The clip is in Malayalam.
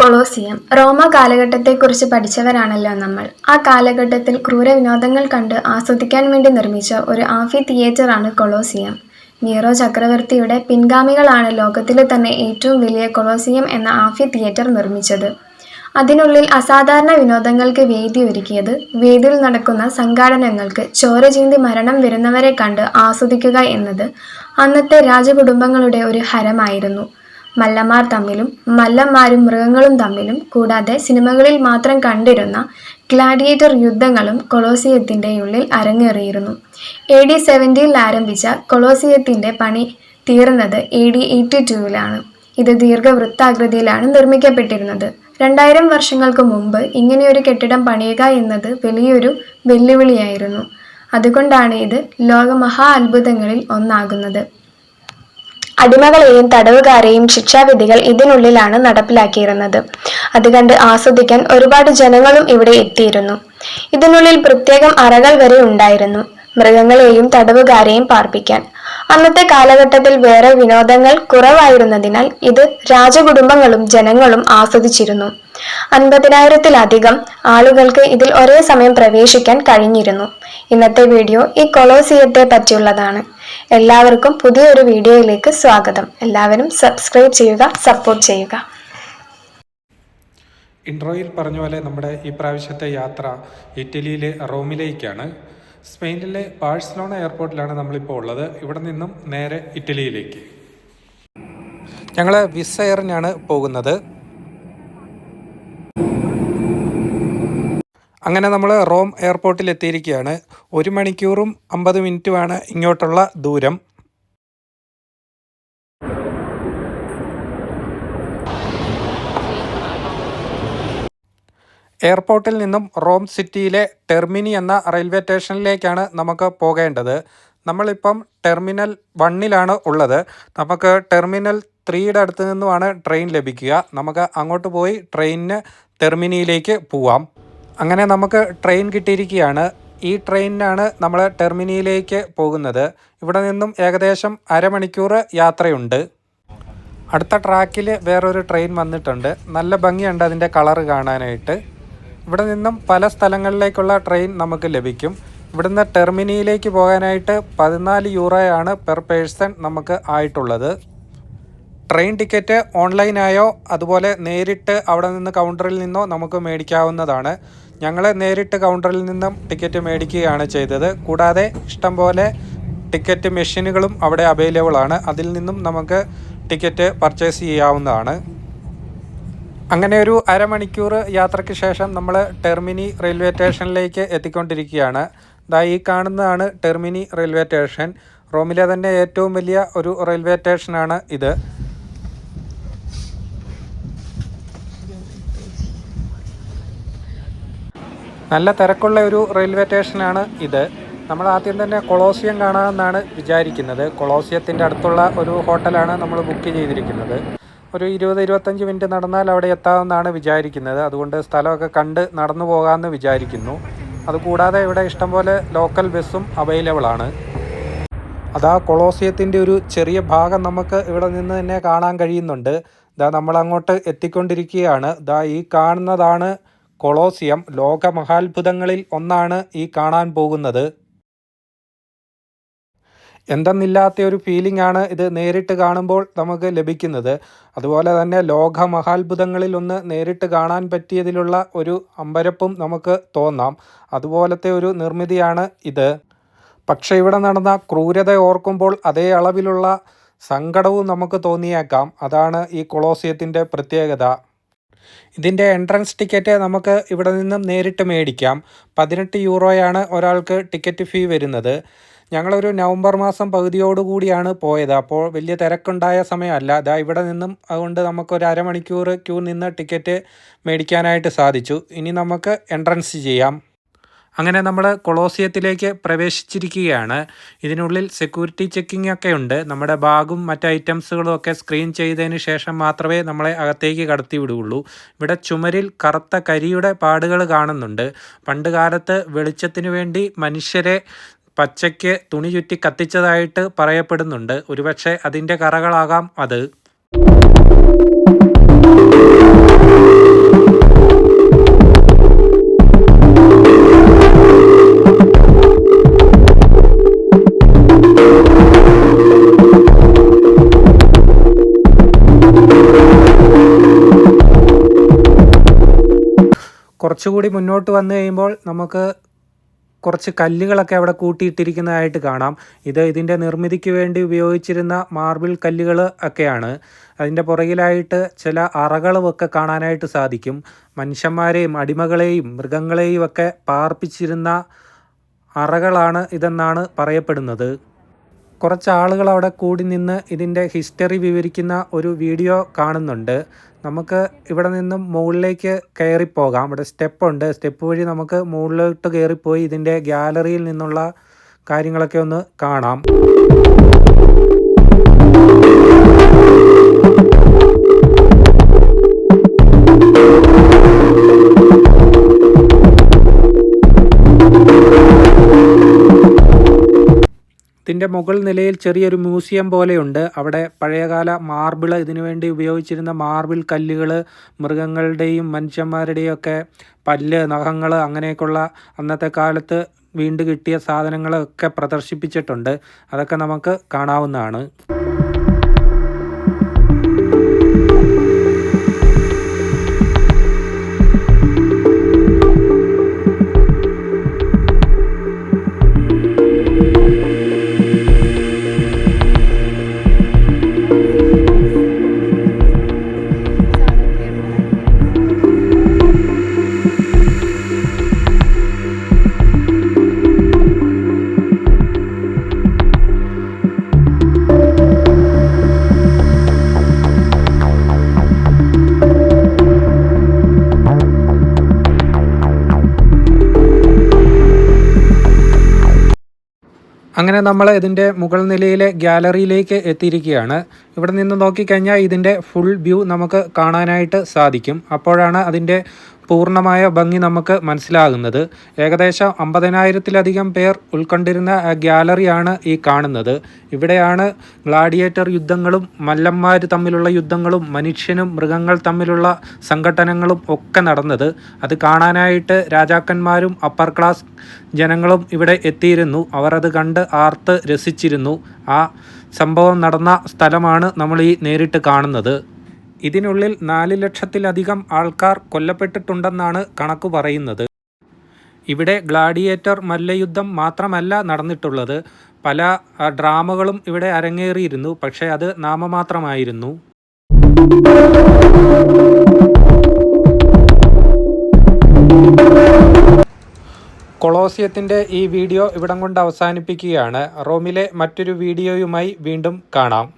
കൊളോസിയം റോമ കാലഘട്ടത്തെക്കുറിച്ച് പഠിച്ചവരാണല്ലോ നമ്മൾ. ആ കാലഘട്ടത്തിൽ ക്രൂര വിനോദങ്ങൾ കണ്ട് ആസ്വദിക്കാൻ വേണ്ടി നിർമ്മിച്ച ഒരു ആംഫി തിയേറ്ററാണ് കൊളോസിയം. നീറോ ചക്രവർത്തിയുടെ പിൻഗാമികളാണ് ലോകത്തിലെ തന്നെ ഏറ്റവും വലിയ കൊളോസിയം എന്ന ആഫി തിയേറ്റർ നിർമ്മിച്ചത്. അതിനുള്ളിൽ അസാധാരണ വിനോദങ്ങൾക്ക് വേദി ഒരുക്കിയത് വേദിയിൽ നടക്കുന്ന സംഘാടനങ്ങൾക്ക് ചോര ചീന്തി മരണം വരുന്നവരെ കണ്ട് ആസ്വദിക്കുക എന്നത് അന്നത്തെ രാജകുടുംബങ്ങളുടെ ഒരു ഹരമായിരുന്നു. മല്ലന്മാർ തമ്മിലും മല്ലന്മാരും മൃഗങ്ങളും തമ്മിലും കൂടാതെ സിനിമകളിൽ മാത്രം കണ്ടിരുന്ന ഗ്ലാഡിയേറ്റർ യുദ്ധങ്ങളും കൊളോസിയത്തിന്റെ ഉള്ളിൽ അരങ്ങേറിയിരുന്നു. എ ഡി സെവന്റിയിൽ ആരംഭിച്ച കൊളോസിയത്തിന്റെ പണി തീർന്നത് എ ഡി എയ്റ്റി ടൂവിലാണ്. ഇത് ദീർഘവൃത്താകൃതിയിലാണ് നിർമ്മിക്കപ്പെട്ടിരുന്നത്. രണ്ടായിരം വർഷങ്ങൾക്ക് മുമ്പ് ഇങ്ങനെയൊരു കെട്ടിടം പണിയുക എന്നത് വലിയൊരു വെല്ലുവിളിയായിരുന്നു. അതുകൊണ്ടാണ് ഇത് ലോകമഹാ അത്ഭുതങ്ങളിൽ ഒന്നാകുന്നത്. അടിമകളെയും തടവുകാരെയും ശിക്ഷാവിധികൾ ഇതിനുള്ളിലാണ് നടപ്പിലാക്കിയിരുന്നത്. അത് കണ്ട് ആസ്വദിക്കാൻ ഒരുപാട് ജനങ്ങളും ഇവിടെ എത്തിയിരുന്നു. ഇതിനുള്ളിൽ പ്രത്യേകം അറകൾ വരെ ഉണ്ടായിരുന്നു. മൃഗങ്ങളെയും തടവുകാരെയും പാർപ്പിക്കാൻ. അന്നത്തെ കാലഘട്ടത്തിൽ വേറെ വിനോദങ്ങൾ കുറവായിരുന്നതിനാൽ ഇത് രാജകുടുംബങ്ങളും ജനങ്ങളും ആസ്വദിച്ചിരുന്നു. അൻപതിനായിരത്തിലധികം ആളുകൾക്ക് ഇതിൽ ഒരേ സമയം പ്രവേശിക്കാൻ കഴിഞ്ഞിരുന്നു. ഇന്നത്തെ വീഡിയോ ഈ കൊളോസിയത്തെ പറ്റിയുള്ളതാണ്. എല്ലാവർക്കും പുതിയൊരു വീഡിയോയിലേക്ക് സ്വാഗതം. എല്ലാവരും സബ്സ്ക്രൈബ് ചെയ്യുക സപ്പോർട്ട് ചെയ്യുക. ഇൻട്രോയിൽ പറഞ്ഞ പോലെ നമ്മുടെ ഈ പ്രാവശ്യത്തെ യാത്ര ഇറ്റലിയിലെ റോമിലേക്കാണ്. സ്പെയിനിലെ ബാഴ്സലോണ എയർപോർട്ടിലാണ് നമ്മളിപ്പോൾ ഉള്ളത്. ഇവിടെ നിന്നും നേരെ ഇറ്റലിയിലേക്ക്. ഞങ്ങൾ വിസ എയറിനാണ് പോകുന്നത്. അങ്ങനെ നമ്മൾ റോം എയർപോർട്ടിൽ എത്തിയിരിക്കുകയാണ് ഒരു മണിക്കൂറും അമ്പത് മിനിറ്റുമാണ് ഇങ്ങോട്ടുള്ള ദൂരം. എയർപോർട്ടിൽ നിന്നും റോം സിറ്റിയിലെ ടെർമിനി എന്ന റെയിൽവേ സ്റ്റേഷനിലേക്കാണ് നമുക്ക് പോകേണ്ടത്. നമ്മളിപ്പം ടെർമിനൽ വണ്ണിലാണ് ഉള്ളത്. നമുക്ക് ടെർമിനൽ ത്രീയുടെ അടുത്ത് നിന്നുമാണ് ട്രെയിൻ ലഭിക്കുക. നമുക്ക് അങ്ങോട്ട് പോയി ട്രെയിനിന് ടെർമിനിയിലേക്ക് പോവാം. അങ്ങനെ നമുക്ക് ട്രെയിൻ കിട്ടിയിരിക്കുകയാണ്. ഈ ട്രെയിനിനാണ് നമ്മൾ ടെർമിനിയിലേക്ക് പോകുന്നത്. ഇവിടെ നിന്നും ഏകദേശം അരമണിക്കൂർ യാത്രയുണ്ട്. അടുത്ത ട്രാക്കിൽ വേറൊരു ട്രെയിൻ വന്നിട്ടുണ്ട്. നല്ല ഭംഗിയുണ്ട് അതിന്റെ കളറ് കാണാനായിട്ട്. ഇവിടെ നിന്നും പല സ്ഥലങ്ങളിലേക്കുള്ള ട്രെയിൻ നമുക്ക് ലഭിക്കും. ഇവിടുന്ന് ടെർമിനിയിലേക്ക് പോകാനായിട്ട് പതിനാല് യൂറോയാണ് പെർ പേഴ്സൺ നമുക്ക് ആയിട്ടുള്ളത്. ട്രെയിൻ ടിക്കറ്റ് ഓൺലൈനായോ അതുപോലെ നേരിട്ട് അവിടെ നിന്ന് കൗണ്ടറിൽ നിന്നോ നമുക്ക് മേടിക്കാവുന്നതാണ്. ഞങ്ങൾ നേരിട്ട് കൗണ്ടറിൽ നിന്നും ടിക്കറ്റ് മേടിക്കുകയാണ് ചെയ്തത്. കൂടാതെ ഇഷ്ടംപോലെ ടിക്കറ്റ് മെഷീനുകളും അവിടെ അവൈലബിൾ ആണ്. അതിൽ നിന്നും നമുക്ക് ടിക്കറ്റ് പർച്ചേസ് ചെയ്യാവുന്നതാണ്. അങ്ങനെ ഒരു അരമണിക്കൂർ യാത്രയ്ക്ക് ശേഷം നമ്മൾ ടെർമിനി റെയിൽവേ സ്റ്റേഷനിലേക്ക് എത്തിക്കൊണ്ടിരിക്കുകയാണ്. ദാ ഈ കാണുന്നതാണ് ടെർമിനി റെയിൽവേ സ്റ്റേഷൻ. റോമിലെ തന്നെ ഏറ്റവും വലിയ ഒരു റെയിൽവേ സ്റ്റേഷനാണ് ഇത്. നല്ല തിരക്കുള്ള ഒരു റെയിൽവേ സ്റ്റേഷനാണ് ഇത്. നമ്മൾ ആദ്യം തന്നെ കൊളോസിയം കാണാമെന്നാണ് വിചാരിക്കുന്നത്. കൊളോസിയത്തിന്റെ അടുത്തുള്ള ഒരു ഹോട്ടലാണ് നമ്മൾ ബുക്ക് ചെയ്തിരിക്കുന്നത്. ഒരു ഇരുപത് ഇരുപത്തഞ്ച് മിനിറ്റ് നടന്നാൽ അവിടെ എത്താമെന്നാണ് വിചാരിക്കുന്നത്. അതുകൊണ്ട് സ്ഥലമൊക്കെ കണ്ട് നടന്നു പോകാമെന്ന് വിചാരിക്കുന്നു. അതുകൂടാതെ ഇവിടെ ഇഷ്ടംപോലെ ലോക്കൽ ബസ്സും അവൈലബിൾ ആണ്. അതാ കൊളോസിയത്തിന്റെ ഒരു ചെറിയ ഭാഗം നമുക്ക് ഇവിടെ നിന്ന് തന്നെ കാണാൻ കഴിയുന്നുണ്ട്. ഇതാ നമ്മളങ്ങോട്ട് എത്തിക്കൊണ്ടിരിക്കുകയാണ്. ഇതാ ഈ കാണുന്നതാണ് കൊളോസിയം. ലോക മഹാത്ഭുതങ്ങളിൽ ഒന്നാണ് ഈ കാണാൻ പോകുന്നത്. എന്തെന്നില്ലാത്ത ഒരു ഫീലിംഗ് ആണ് ഇത് നേരിട്ട് കാണുമ്പോൾ നമുക്ക് ലഭിക്കുന്നത്. അതുപോലെ തന്നെ ലോക മഹാത്ഭുതങ്ങളിൽ ഒന്ന് നേരിട്ട് കാണാൻ പറ്റിയതിലുള്ള ഒരു അമ്പരപ്പും നമുക്ക് തോന്നാം. അതുപോലത്തെ ഒരു നിർമ്മിതിയാണ് ഇത്. പക്ഷേ ഇവിടെ നടന്ന ക്രൂരത ഓർക്കുമ്പോൾ അതേ അളവിലുള്ള സങ്കടവും നമുക്ക് തോന്നിയേക്കാം. അതാണ് ഈ കൊളോസിയത്തിന്റെ പ്രത്യേകത. ഇതിന്റെ എൻട്രൻസ് ടിക്കറ്റ് നമുക്ക് ഇവിടെ നിന്നും നേരിട്ട് മേടിക്കാം. പതിനെട്ട് യൂറോയാണ് ഒരാൾക്ക് ടിക്കറ്റ് ഫീ വരുന്നത്. ഞങ്ങളൊരു നവംബർ മാസം പകുതിയോടുകൂടിയാണ് പോയത്. അപ്പോൾ വലിയ തിരക്കുണ്ടായ സമയമല്ല. അതാ ഇവിടെ നിന്നും അതുകൊണ്ട് നമുക്ക് നമുക്കൊരു അരമണിക്കൂർ ക്യൂ നിന്ന് ടിക്കറ്റ് മേടിക്കാനായിട്ട് സാധിച്ചു. ഇനി നമുക്ക് എൻട്രൻസ് ചെയ്യാം. അങ്ങനെ നമ്മൾ കൊളോസിയത്തിലേക്ക് പ്രവേശിച്ചിരിക്കുകയാണ്. ഇതിനുള്ളിൽ സെക്യൂരിറ്റി ചെക്കിംഗ് ഒക്കെ ഉണ്ട്. നമ്മുടെ ബാഗും മറ്റ് ഐറ്റംസുകളും ഒക്കെ സ്ക്രീൻ ചെയ്തതിന് ശേഷം മാത്രമേ നമ്മളെ അകത്തേക്ക് കടത്തി വിടുകയുള്ളൂ. ഇവിടെ ചുമരിൽ കറുത്ത കരിയുടെ പാടുകൾ കാണുന്നുണ്ട്. പണ്ട് കാലത്ത് വെളിച്ചത്തിന് വേണ്ടി മനുഷ്യരെ പച്ചയ്ക്ക് തുണി ചുറ്റി കത്തിച്ചതായിട്ട് പറയപ്പെടുന്നുണ്ട്. ഒരുപക്ഷെ അതിന്റെ കറകളാകാം അത്. കുറച്ചുകൂടി മുന്നോട്ട് വന്നു കഴിയുമ്പോൾ നമുക്ക് കുറച്ച് കല്ലുകളൊക്കെ അവിടെ കൂട്ടിയിട്ടിരിക്കുന്നതായിട്ട് കാണാം. ഇത് ഇതിന്റെ നിർമ്മിതിക്ക് വേണ്ടി ഉപയോഗിച്ചിരുന്ന മാർബിൾ കല്ലുകൾ ഒക്കെയാണ്. അതിന്റെ പുറകിലായിട്ട് ചില അറകളും ഒക്കെ കാണാനായിട്ട് സാധിക്കും. മനുഷ്യന്മാരെയും അടിമകളെയും മൃഗങ്ങളെയും ഒക്കെ പാർപ്പിച്ചിരുന്ന അറകളാണ് ഇതെന്നാണ് പറയപ്പെടുന്നത്. കുറച്ച് ആളുകൾ അവിടെ കൂടി നിന്ന് ഇതിന്റെ ഹിസ്റ്ററി വിവരിക്കുന്ന ഒരു വീഡിയോ കാണുന്നുണ്ട്. നമുക്ക് ഇവിടെ നിന്നും മുകളിലേക്ക് കയറിപ്പോകാം ഇവിടെ സ്റ്റെപ്പ് ഉണ്ട് സ്റ്റെപ്പ് വഴി നമുക്ക് മുകളിലോട്ട് കയറിപ്പോയി ഇതിന്റെ ഗ്യാലറിയിൽ നിന്നുള്ള കാര്യങ്ങളൊക്കെ ഒന്ന് കാണാം. ഇതിന്റെ മുകൾ നിലയിൽ ചെറിയൊരു മ്യൂസിയം പോലെയുണ്ട്. അവിടെ പഴയകാല മാർബിൾ ഇതിനുവേണ്ടി ഉപയോഗിച്ചിരുന്ന മാർബിൾ കല്ലുകൾ മൃഗങ്ങളുടെയും മനുഷ്യന്മാരുടെയും ഒക്കെ പല്ല് നഖങ്ങൾ അങ്ങനെയൊക്കെയുള്ള അന്നത്തെ കാലത്ത് വീണ്ടും കിട്ടിയ സാധനങ്ങളൊക്കെ പ്രദർശിപ്പിച്ചിട്ടുണ്ട്. അതൊക്കെ നമുക്ക് കാണാവുന്നതാണ്. അങ്ങനെ നമ്മൾ ഇതിന്റെ മുകൾ നിലയിലെ ഗ്യാലറിയിലേക്ക് എത്തിയിരിക്കുകയാണ്. ഇവിടെ നിന്ന് നോക്കിക്കഴിഞ്ഞാൽ ഇതിന്റെ ഫുൾ വ്യൂ നമുക്ക് കാണാനായിട്ട് സാധിക്കും. അപ്പോഴാണ് അതിന്റെ പൂർണമായ ഭംഗി നമുക്ക് മനസ്സിലാകുന്നത്. ഏകദേശം അമ്പതിനായിരത്തിലധികം പേർ ഉൾക്കൊണ്ടിരുന്ന ഗ്യാലറിയാണ് ഈ കാണുന്നത്. ഇവിടെയാണ് ഗ്ലാഡിയേറ്റർ യുദ്ധങ്ങളും മല്ലന്മാർ തമ്മിലുള്ള യുദ്ധങ്ങളും മനുഷ്യനും മൃഗങ്ങൾ തമ്മിലുള്ള സംഘട്ടനങ്ങളും ഒക്കെ നടന്നത്. അത് കാണാനായിട്ട് രാജാക്കന്മാരും അപ്പർ ക്ലാസ് ജനങ്ങളും ഇവിടെ എത്തിയിരുന്നു. അവർ അത് കണ്ട് ആർത്ത് രസിച്ചിരുന്നു. ആ സംഭവം നടന്ന സ്ഥലമാണ് നമ്മൾ ഈ നേരിട്ട് കാണുന്നത്. ഇതിനുള്ളിൽ നാല് ലക്ഷത്തിലധികം ആൾക്കാർ കൊല്ലപ്പെട്ടിട്ടുണ്ടെന്നാണ് കണക്ക് പറയുന്നത്. ഇവിടെ ഗ്ലാഡിയേറ്റർ മല്ലയുദ്ധം മാത്രമല്ല നടന്നിട്ടുള്ളത്. പല ഡ്രാമകളും ഇവിടെ അരങ്ങേറിയിരുന്നു. പക്ഷേ അത് നാമമാത്രമായിരുന്നു. കൊളോസിയത്തിന്റെ ഈ വീഡിയോ ഇവിടം കൊണ്ട് അവസാനിപ്പിക്കുകയാണ്. റോമിലെ മറ്റൊരു വീഡിയോയുമായി വീണ്ടും കാണാം.